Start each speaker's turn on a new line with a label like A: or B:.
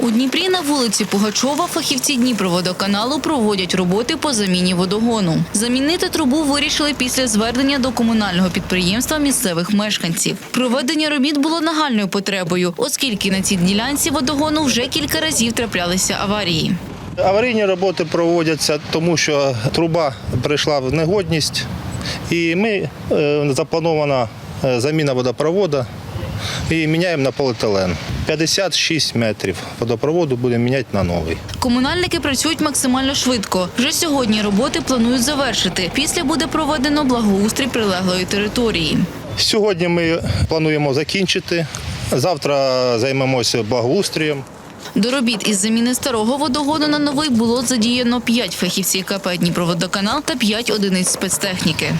A: У Дніпрі на вулиці Пугачова фахівці Дніпроводоканалу проводять роботи по заміні водогону. Замінити трубу вирішили після звернення до комунального підприємства місцевих мешканців. Проведення робіт було нагальною потребою, оскільки на цій ділянці водогону вже кілька разів траплялися аварії.
B: Аварійні роботи проводяться, тому що труба прийшла в негодність, і ми е, запланована е, заміна водопроводу і міняємо на поліетилен. 56 метрів водопроводу будемо міняти на новий.
A: Комунальники працюють максимально швидко. Вже сьогодні роботи планують завершити. Після буде проведено благоустрій прилеглої території.
B: Сьогодні ми плануємо закінчити. Завтра займемося благоустрієм.
A: До робіт із заміни старого водогону на новий було задіяно 5 фахівців КП «Дніпроводоканал» та 5 одиниць спецтехніки.